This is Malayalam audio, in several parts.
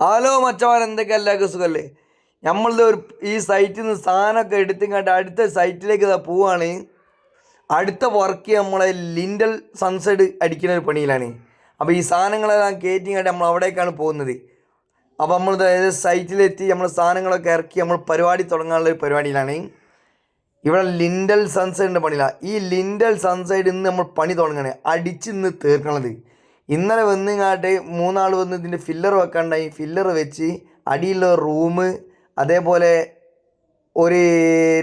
ഹലോ മച്ചവാൻ എന്തൊക്കെ എല്ലാവർക്കും സുഖമല്ലേ നമ്മളിത് ഒരു ഈ സൈറ്റിൽ നിന്ന് സാധനമൊക്കെ എടുത്തിങ്ങാണ്ട് അടുത്ത സൈറ്റിലേക്ക് ഇതാ പോവാണ്. അടുത്ത വർക്ക് നമ്മളെ ലിൻഡൽ സൺസെഡ് അടിക്കുന്ന ഒരു പണിയിലാണ്. അപ്പോൾ ഈ സാധനങ്ങളെല്ലാം കയറ്റിങ്ങാണ്ട് നമ്മൾ അവിടേക്കാണ് പോകുന്നത്. അപ്പോൾ നമ്മൾ അതായത് സൈറ്റിലെത്തി നമ്മൾ സാധനങ്ങളൊക്കെ ഇറക്കി നമ്മൾ പരിപാടി തുടങ്ങാനുള്ള ഒരു പരിപാടിയിലാണ്. ഇവിടെ ലിൻഡൽ സൺസൈഡിന്റെ പണിയില്ല ഈ ലിൻഡൽ സൺസൈഡ് നിന്ന് നമ്മൾ പണി തുടങ്ങണേ. അടിച്ച് ഇന്ന് തീർക്കണത്. ഇന്നലെ വന്നിങ്ങാട്ട് മൂന്നാൾ വന്ന് ഇതിന്റെ ഫില്ലർ വെക്കാണ്ടായി. ഫില്ലർ വെച്ച് അടിയിലുള്ള റൂം അതേപോലെ ഒരു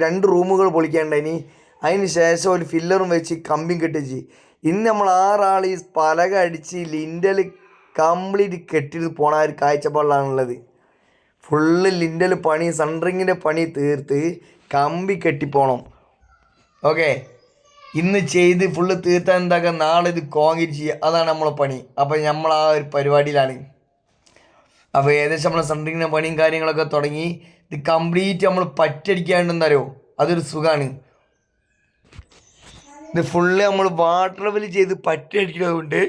രണ്ട് റൂമുകൾ പൊളിക്കാണ്ടായിനി. അതിന് ശേഷം ഒരു ഫില്ലറും വെച്ച് കമ്പിയും കെട്ടിച്ച് ഇന്ന് നമ്മൾ ആറാൾ ഈ പലക അടിച്ച് ലിൻഡൽ കംപ്ലീറ്റ് കെട്ടിട്ട് പോണ ഒരു കാഴ്ചപ്പാടിലാണുള്ളത്. ഫുള്ള് ലിൻഡൽ പണി സൺറിങ്ങിന്റെ പണി തീർത്ത് കമ്പി കെട്ടിപ്പോണം. ഓക്കെ ഇന്ന് ചെയ്ത് ഫുള്ള് തീർത്താൻ എന്താക്കുക നാളെ ഇത് കോൺക്രീറ്റ് ചെയ്യുക അതാണ് നമ്മളെ പണി. അപ്പോൾ നമ്മൾ ആ ഒരു പരിപാടിയിലാണ്. അപ്പോൾ ഏകദേശം നമ്മളെ സൺറിങ്ങിന്റെ പണിയും കാര്യങ്ങളൊക്കെ തുടങ്ങി. ഇത് കംപ്ലീറ്റ് നമ്മൾ പറ്റടിക്കാണ്ടെന്ന് അതൊരു സുഖമാണ് ഇത് ഫുള്ള് നമ്മൾ വാട്ടർ ലെവൽ ചെയ്ത് പറ്റടിക്കുന്നതുകൊണ്ട്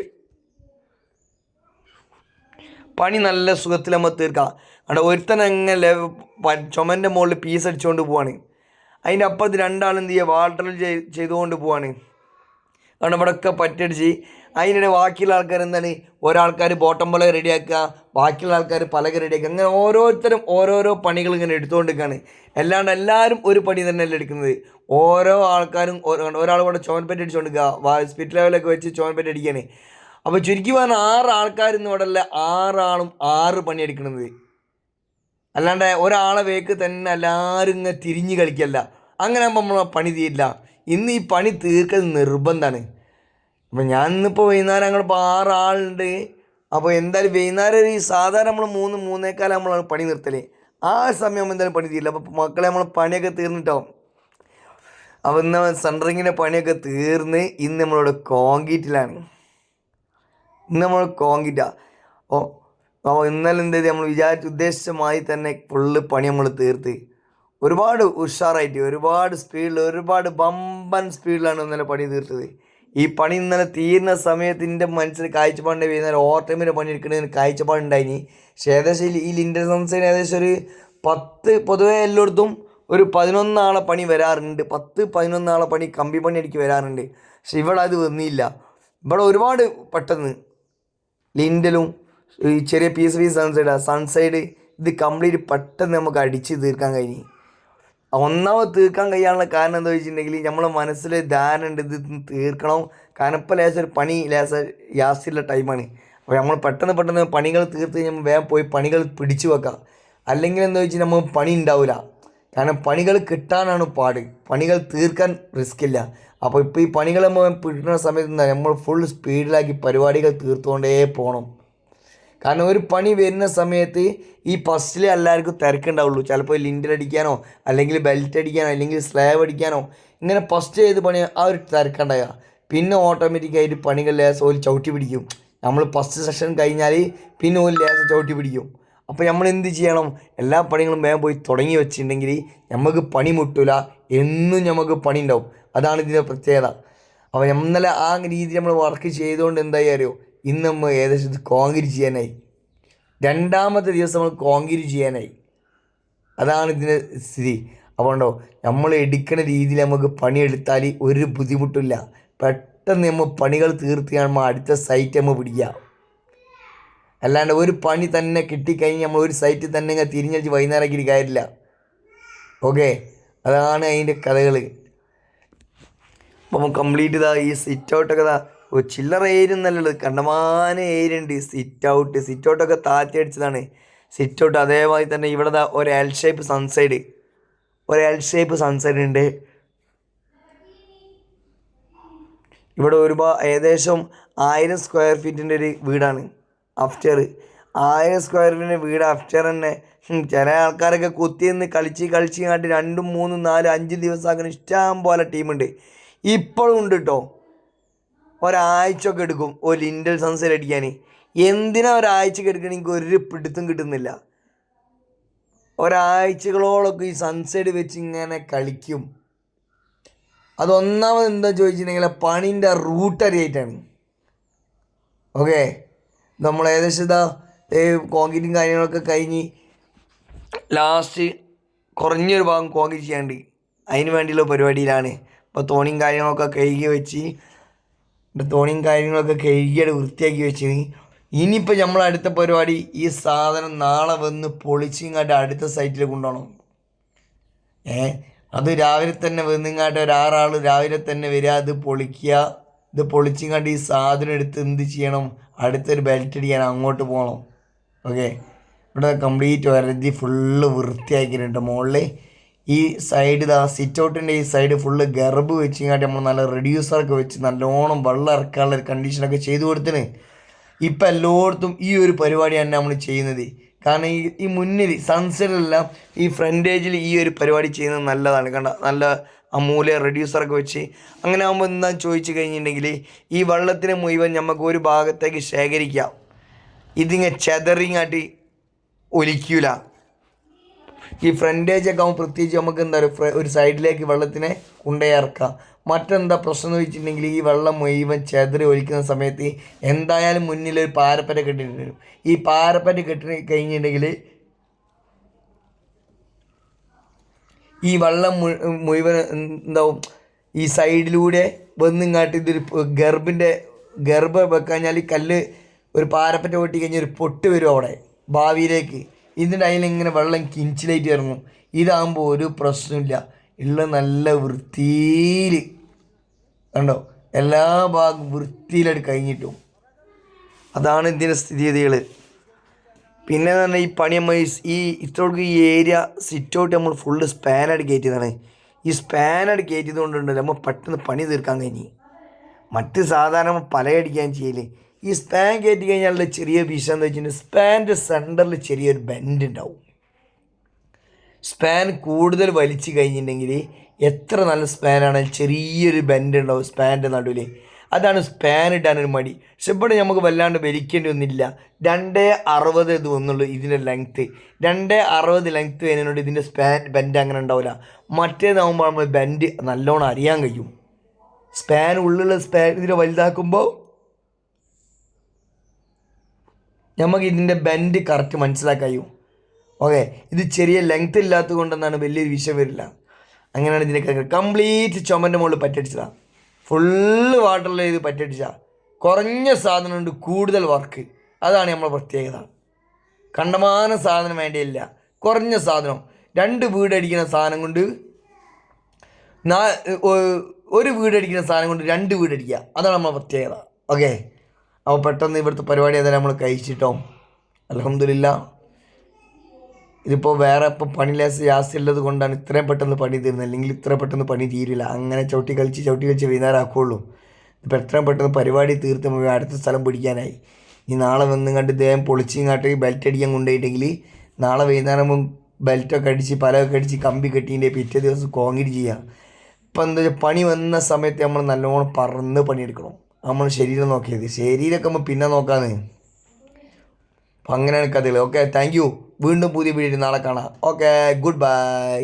പണി നല്ല സുഖത്തിൽ നമ്മൾ തീർക്കാം. അവിടെ ഒരുത്തൻ ചുമന്റെ മുകളിൽ പീസ് അടിച്ചുകൊണ്ട് പോവാണ്. അതിന്റെ അപ്പുറത്ത് രണ്ടാളെന്ത് ചെയ്യുക? വാട്ടർ ചെയ്തുകൊണ്ട് പോവാണ്. കാരണം ഇവിടെയൊക്കെ പറ്റടിച്ച് അതിനിടെ ബാക്കിയുള്ള ആൾക്കാർ എന്താണ്? ഒരാൾക്കാർ ബോട്ടം പലക റെഡിയാക്കുക ബാക്കിയുള്ള ആൾക്കാർ പലക റെഡിയാക്കുക അങ്ങനെ ഓരോരുത്തരും ഓരോരോ പണികൾ ഇങ്ങനെ എടുത്തുകൊണ്ടിരിക്കുകയാണ്. അല്ലാണ്ട് എല്ലാവരും ഒരു പണി തന്നെയല്ല എടുക്കുന്നത്. ഓരോ ആൾക്കാരും ഒരാൾ ഇവിടെ ചോൻപെറ്റ് അടിച്ചുകൊണ്ടിരിക്കുക സ്പിറ്റ് ലെവലൊക്കെ വെച്ച് ചോൻപെറ്റ് അടിക്കുകയാണ് അപ്പോൾ ചുരുക്കി പറഞ്ഞാൽ ആറ് ആൾക്കാർ ഇന്ന് ഇവിടെ അല്ല ആറാളും ആറ് പണി എടുക്കുന്നത്. അല്ലാണ്ട് ഒരാളെ വേക്ക് തന്നെ എല്ലാവരും ഇങ്ങനെ തിരിഞ്ഞ് കളിക്കല്ല. അങ്ങനെ ആകുമ്പോൾ നമ്മൾ പണി തീരില്ല. ഇന്ന് ഈ പണി തീർക്കൽ നിർബന്ധമാണ് അപ്പം ഞാൻ ഇന്നിപ്പോൾ വൈകുന്നേരം ഞങ്ങളിപ്പോൾ ആറാളുണ്ട് അപ്പോൾ എന്തായാലും വൈകുന്നേരം ഈ സാധാരണ നമ്മൾ മൂന്ന് മൂന്നേക്കാലം നമ്മൾ പണി നിർത്തൽ. ആ സമയം എന്തായാലും പണി തീരില്ല. അപ്പോൾ മക്കളെ നമ്മൾ പണിയൊക്കെ തീർന്നിട്ടാവും അപ്പോൾ ഇന്ന് സെൻട്രിങ്ങിന്റെ പണിയൊക്കെ തീർന്ന് ഇന്ന് നമ്മളിവിടെ കോൺക്രീറ്റിലാണ്. ഇന്ന് നമ്മൾ കോൺക്രീറ്റാ. ഓ അപ്പോൾ ഇന്നലെ എന്ത് നമ്മൾ വിചാരിച്ച ഉദ്ദേശമായി തന്നെ ഫുള്ള് പണി നമ്മൾ തീർത്ത്. ഒരുപാട് ഉഷാറായിട്ട് ഒരുപാട് സ്പീഡിൽ ഒരുപാട് ബമ്പൻ സ്പീഡിലാണ് ഇന്നലെ പണി തീർത്തത്. ഈ പണി ഇന്നലെ തീരുന്ന സമയത്തിന്റെ മനസ്സിൽ കാഴ്ചപ്പാടിന്റെ വൈകുന്നേരം ഓവർ ടൈമിന്റെ പണി എടുക്കുന്നതിന് കാഴ്ചപ്പാടുണ്ടായിനി പക്ഷേ ഏകദേശം ഈ ലിൻഡർ സംസൈൻ ഏകദേശം ഒരു പത്ത് പൊതുവേ എല്ലായിടത്തും ഒരു പതിനൊന്നാളെ പണി വരാറുണ്ട്. പത്ത് പതിനൊന്നാളെ പണി കമ്പി പണി അടിക്ക് വരാറുണ്ട്. പക്ഷെ ഇവിടെ അത് വന്നില്ല. ഇവിടെ ഒരുപാട് പെട്ടെന്ന് ലിൻഡലും ഈ ചെറിയ പീസ് പീസ് സൺസൈഡ് സൺസൈഡ് ഇത് കംപ്ലീറ്റ് പെട്ടെന്ന് നമുക്ക് അടിച്ച് തീർക്കാൻ കഴിഞ്ഞു. ഒന്നാമത് തീർക്കാൻ കഴിയാനുള്ള കാരണം എന്താ വെച്ചിട്ടുണ്ടെങ്കിൽ നമ്മളെ മനസ്സിൽ ധാരണ ഉണ്ട് ഇത് തീർക്കണം. കാരണം ഇപ്പോൾ ലേശം ഒരു പണി ലേശം യാസ്റ്റുള്ള ടൈമാണ് അപ്പോൾ നമ്മൾ പെട്ടെന്ന് പെട്ടെന്ന് പണികൾ തീർത്ത് കഴിഞ്ഞാൽ വേഗം പോയി പണികൾ പിടിച്ചു വെക്കാം അല്ലെങ്കിൽ എന്താ വെച്ചാൽ നമ്മൾ പണി ഉണ്ടാവില്ല. കാരണം പണികൾ കിട്ടാനാണ് പാട്. പണികൾ തീർക്കാൻ റിസ്ക് ഇല്ല. അപ്പോൾ ഇപ്പോൾ ഈ പണികൾ നമ്മൾ പിടിക്കുന്ന സമയത്ത് നമ്മൾ ഫുൾ സ്പീഡിലാക്കി പരിപാടികൾ തീർത്തുകൊണ്ടേ പോകണം കാരണം ഒരു പണി വരുന്ന സമയത്ത് ഈ ഫസ്റ്റിലെ എല്ലാവർക്കും തിരക്കുണ്ടാവുള്ളൂ. ചിലപ്പോൾ ലിൻഡർ അടിക്കാനോ അല്ലെങ്കിൽ ബെൽറ്റ് അടിക്കാനോ അല്ലെങ്കിൽ സ്ലാബ് അടിക്കാനോ ഇങ്ങനെ ഫസ്റ്റ് ചെയ്ത് പണി ആ ഒരു തിരക്കുണ്ടാകുക പിന്നെ ഓട്ടോമാറ്റിക്കായിട്ട് പണികൾ ലേസം ഒരു ചവിട്ടി പിടിക്കും. നമ്മൾ ഫസ്റ്റ് സെഷൻ കഴിഞ്ഞാൽ പിന്നെ ഒരു ലേസം ചവിട്ടി പിടിക്കും. അപ്പോൾ നമ്മൾ എന്ത് ചെയ്യണം? എല്ലാ പണികളും വേഗം പോയി തുടങ്ങി വെച്ചിട്ടുണ്ടെങ്കിൽ നമുക്ക് പണി മുട്ടില്ല എന്നും നമുക്ക് പണി ഉണ്ടാവും അതാണ് ഇതിന്റെ പ്രത്യേകത. അപ്പോൾ ഇന്നലെ ആ രീതിയിൽ നമ്മൾ വർക്ക് ചെയ്തുകൊണ്ട് എന്തായി അറിയോ? ഇന്ന് നമ്മൾ ഏകദേശം ഇത് ചെയ്യാനായി. രണ്ടാമത്തെ ദിവസം നമ്മൾ കോൺക്രീറ്റ് ചെയ്യാനായി. അതാണ് ഇതിന്റെ സ്ഥിതി. അതുകൊണ്ടോ നമ്മൾ എടുക്കുന്ന രീതിയിൽ നമുക്ക് പണിയെടുത്താൽ ഒരു ബുദ്ധിമുട്ടില്ല പെട്ടെന്ന് നമ്മൾ പണികൾ തീർത്ത് നമ്മൾ അടുത്ത സൈറ്റ് നമ്മൾ പിടിക്കുക. അല്ലാണ്ട് ഒരു പണി തന്നെ കിട്ടിക്കഴിഞ്ഞ് നമ്മൾ ഒരു സൈറ്റിൽ തന്നെ ഇങ്ങനെ തിരിഞ്ഞടിച്ച് വൈകുന്നേരമാക്കിയിട്ട് കാര്യമില്ല. ഓക്കെ അതാണ് അതിന്റെ കഥകൾ അപ്പം കംപ്ലീറ്റ് ഇതാ ഈ സിറ്റ് ഔട്ടൊക്കെ ഇതാ. ഓ ചില്ലറ ഏരിയ എന്നല്ലുള്ളത് കണ്ടമാന ഏരിയ ഉണ്ട്. സിറ്റ് ഔട്ട് സിറ്റ് ഔട്ടൊക്കെ താത്തി അടിച്ചതാണ്. സിറ്റ് ഔട്ട് അതേമാതിരി തന്നെ ഇവിടെ ഒരു എൽ ഷേപ്പ് സൺസൈഡ് ഒരു എൽ ഷേപ്പ് സൺസൈഡ് ഉണ്ട്. ഇവിടെ ഒരുപാട് ഏകദേശം ആയിരം സ്ക്വയർ ഫീറ്റിന്റെ ഒരു വീടാണ്. അഫ്റ്റർ ആയിരം സ്ക്വയർ ഫീറ്റിന്റെ വീട് അഫ്റ്റർ തന്നെ. ചില ആൾക്കാരൊക്കെ കുത്തി നിന്ന് കളിച്ച് കളിച്ച് കാട്ടി രണ്ടും മൂന്നും നാലും അഞ്ചും ദിവസം അങ്ങനെ ഇഷ്ടം പോലെ ടീമുണ്ട് ഇപ്പോഴും ഉണ്ട് കേട്ടോ ഒരാഴ്ചയൊക്കെ എടുക്കും. ഒരു ലിൻഡൽ സൺസെറ്റ് അടിക്കാൻ എന്തിനാ ഒരാഴ്ചക്ക് എടുക്കണ? ഒരു പിടുത്തം കിട്ടുന്നില്ല. ഒരാഴ്ചകളോളൊക്കെ ഈ സൺസെറ്റ് വെച്ച് ഇങ്ങനെ കളിക്കും. അതൊന്നാമത് എന്താ ചോദിച്ചിട്ടുണ്ടെങ്കിൽ പണീന്റെ റൂട്ട് അറിയായിട്ടാണ്. ഓക്കെ നമ്മൾ ഏകദേശം ഇതാ കോൺക്രീറ്റും കാര്യങ്ങളൊക്കെ കഴിഞ്ഞ് ലാസ്റ്റ് കുറഞ്ഞൊരു ഭാഗം കോൺക്രീറ്റ് ചെയ്യാണ്ട്. അതിന് വേണ്ടിയുള്ള പരിപാടിയിലാണ്. ഇപ്പോൾ തോണിയും കാര്യങ്ങളൊക്കെ കഴുകി വെച്ച് ഇപ്പോൾ തോണിയും കാര്യങ്ങളൊക്കെ കഴുകിയത് വൃത്തിയാക്കി വെച്ച്. ഇനിയിപ്പോൾ നമ്മൾ അടുത്ത പരിപാടി ഈ സാധനം നാളെ വന്ന് പൊളിച്ചിങ്ങാട്ട് അടുത്ത സൈറ്റിൽ കൊണ്ടുപോകണം ഏ? അത് രാവിലെ തന്നെ വന്നിങ്ങാട്ട് ഒരാറാൾ രാവിലെ തന്നെ വരിക അത് പൊളിക്കുക ഇത് പൊളിച്ചിങ്ങാട്ട് ഈ സാധനം എടുത്ത് എന്ത് ചെയ്യണം? അടുത്തൊരു ബെൽറ്റ് അടിക്കാൻ അങ്ങോട്ട് പോകണം ഓക്കെ? ഇവിടെ കംപ്ലീറ്റ് വരതി ഫുള്ള് വൃത്തിയാക്കിയിട്ടുണ്ട് മുകളിൽ ഈ സൈഡ് ഇതാ സിറ്റ് ഔട്ടിന്റെ ഈ സൈഡ് ഫുള്ള് ഗർബ് വെച്ച് വെച്ചിങ്ങാട്ട് നമ്മൾ നല്ല റെഡ്യൂസറൊക്കെ വെച്ച് നല്ലോണം വെള്ളം ഇറക്കാനുള്ള കണ്ടീഷനൊക്കെ ചെയ്തു കൊടുത്തിന്. ഇപ്പം എല്ലായിടത്തും ഈ ഒരു പരിപാടി പരിപാടിയാണ് നമ്മൾ ചെയ്യുന്നത്. കാരണം ഈ ഈ മുന്നിൽ സൺസെറ്റിലെല്ലാം ഈ ഫ്രണ്ടേജിൽ ഈ ഒരു പരിപാടി ചെയ്യുന്നത് നല്ലതാണ്. കണ്ട നല്ല അമൂല്യ റെഡ്യൂസറൊക്കെ വെച്ച്. അങ്ങനെ ആകുമ്പോൾ എന്താ ചോദിച്ചു കഴിഞ്ഞിട്ടുണ്ടെങ്കിൽ ഈ വെള്ളത്തിനെ മുഴുവൻ നമുക്ക് ഒരു ഭാഗത്തേക്ക് ശേഖരിക്കാം. ഇതിങ്ങനെ ചെതറിങ്ങാട്ടി ഒലിക്കൂല. ഈ ഫ്രണ്ടേജ് ഒക്കെ ആകുമ്പോൾ പ്രത്യേകിച്ച് നമുക്ക് എന്താ പറയുക ഒരു സൈഡിലേക്ക് വെള്ളത്തിനെ കൊണ്ടേ ഇറക്കാം. മറ്റെന്താ പ്രശ്നം എന്ന് വെച്ചിട്ടുണ്ടെങ്കിൽ ഈ വെള്ളം മുഴുവൻ ചെതറി ഒലിക്കുന്ന സമയത്ത് എന്തായാലും മുന്നിൽ ഒരു പാരപ്പറ്റ കെട്ടിട്ട് വരും ഈ പാരപ്പറ്റ കെട്ടി കഴിഞ്ഞിട്ടുണ്ടെങ്കിൽ ഈ വെള്ളം മുഴു- മുഴുവൻ എന്താവും ഈ സൈഡിലൂടെ വന്നിങ്ങാട്ട് ഇതൊരു ഗർഭിന്റെ ഗർഭം വെക്കഴിഞ്ഞാൽ കല്ല് ഒരു പാരപ്പറ്റ പൊട്ടി കഴിഞ്ഞാൽ ഒരു പൊട്ട് വരും അവിടെ ഭാവിയിലേക്ക്. ഇതിന്റെ അതിലിങ്ങനെ വെള്ളം കിഞ്ചിലായിട്ട് ഇറങ്ങും. ഇതാകുമ്പോൾ ഒരു പ്രശ്നമില്ല. ഉള്ള നല്ല വൃത്തിയിൽ കണ്ടോ? എല്ലാ ഭാഗവും വൃത്തിയിലായിട്ട് കഴിഞ്ഞിട്ടും. അതാണ് ഇതിന്റെ സ്ഥിതിഗതികൾ പിന്നെ എന്ന് പറഞ്ഞാൽ ഈ പണി നമ്മൾ ഈ- ഇത്രയൊക്കെ ഈ ഏരിയ സിറ്റ് ഔട്ട് നമ്മൾ ഫുള്ള് സ്പാനായിട്ട് കയറ്റിയതാണ് ഈ സ്പാനായിട്ട് കയറ്റിയത് കൊണ്ടുണ്ടല്ലോ നമ്മൾ പെട്ടെന്ന് പണി തീർക്കാൻ കഴിഞ്ഞ്. മറ്റ് സാധാരണ നമ്മൾ പലയടിക്കാൻ ചെയ്യൽ. ഈ സ്പാൻ കയറ്റി കഴിഞ്ഞാലുള്ള ചെറിയ വിഷയം എന്താ വെച്ചിട്ടുണ്ടെങ്കിൽ സ്പാന്റെ സെന്ററിൽ ചെറിയൊരു ബെൻഡ് ഉണ്ടാവും. സ്പാൻ കൂടുതൽ വലിച്ചു കഴിഞ്ഞിട്ടുണ്ടെങ്കിൽ എത്ര നല്ല സ്പാനാണെങ്കിൽ ചെറിയൊരു ബെൻഡ് ഉണ്ടാവും സ്പാന്റെ നടുവിൽ അതാണ് സ്പാൻ ഇടാനൊരു മടി. പക്ഷെ ഇവിടെ നമുക്ക് വല്ലാണ്ട് വലിക്കേണ്ടി ഒന്നുമില്ല രണ്ടേ അറുപത് ഇത് വന്നുള്ളൂ ഇതിന്റെ ലെങ്ത്ത് രണ്ടേ അറുപത് ലെങ്ത്ത് വരുന്നതുകൊണ്ട് ഇതിന്റെ സ്പാൻ ബെൻഡ് അങ്ങനെ ഉണ്ടാവില്ല. മറ്റേതാകുമ്പോൾ നമ്മൾ ബെൻഡ് നല്ലോണം അറിയാൻ കഴിയും. സ്പാൻ ഉള്ളിലുള്ള സ്പാൻ ഇതിനെ വലുതാക്കുമ്പോൾ നമുക്ക് ഇതിന്റെ ബെൻഡ് കറക്റ്റ് മനസ്സിലാക്കാൻ ഓക്കെ ഇത് ചെറിയ ലെങ്ത് ഇല്ലാത്തത് കൊണ്ടെന്നാണ് വലിയൊരു വിഷയം വരില്ല. അങ്ങനെയാണ് ഇതിനൊക്കെ കംപ്ലീറ്റ് ചുമന്റെ മുകളിൽ പറ്റടിച്ചതാണ് ഫുള്ള് വാട്ടറിൽ ഇത് പറ്റടിച്ചാ കുറഞ്ഞ സാധനം ഉണ്ട് കൂടുതൽ വർക്ക് അതാണ് നമ്മളെ പ്രത്യേകത. കണ്ടമാന സാധനം വേണ്ടിയില്ല. കുറഞ്ഞ സാധനം. രണ്ട് വീടടിക്കുന്ന സാധനം കൊണ്ട് നാ ഒരു വീടടിക്കുന്ന സാധനം കൊണ്ട് രണ്ട് വീടടിക്കുക അതാണ് നമ്മളെ പ്രത്യേകത. ഓക്കെ അപ്പോൾ പെട്ടെന്ന് ഇവിടുത്തെ പരിപാടി ഏതായാലും നമ്മൾ കഴിച്ചിട്ടോ. അലഹമില്ല ഇതിപ്പോൾ വേറെ ഇപ്പോൾ പണി ജാസ്തിയുള്ളത് കൊണ്ടാണ് ഇത്രയും പെട്ടെന്ന് പണി തീരുന്നത് അല്ലെങ്കിൽ ഇത്ര പെട്ടെന്ന് പണി തീരില്ല. അങ്ങനെ ചവിട്ടി കളിച്ച് ചവിട്ടി കളിച്ച് വൈകുന്നേരമാക്കുള്ളൂ ഇപ്പോൾ എത്രയും പെട്ടെന്ന് പരിപാടി തീർത്ത് നമുക്ക് അടുത്ത സ്ഥലം പിടിക്കാനായി. ഈ നാളെ വന്നും കണ്ട് ദേഹം പൊളിച്ചിങ്ങാട്ട് ബെൽറ്റ് അടിക്കാൻ കൊണ്ടുപോയിട്ടെങ്കിൽ നാളെ വൈകുന്നേരം ബെൽറ്റൊക്കെ അടിച്ച് പലൊക്കെ അടിച്ച് കമ്പി കെട്ടിന്റെ പിറ്റേ ദിവസം കോൺക്രീറ്റ് ചെയ്യുക ഇപ്പം എന്താ പണി വന്ന സമയത്ത് നമ്മൾ നല്ലോണം പറന്ന് പണിയെടുക്കണം. നമ്മൾ ശരീരം നോക്കിയത്. ശരീരമൊക്കെ നമ്മൾ പിന്നെ നോക്കാന്ന്. അപ്പം അങ്ങനെയാണ് കഥകൾ ഓക്കെ താങ്ക് യു വീണ്ടും പുതിയ വീഡിയോ നാളെ കാണാം. Okay good bye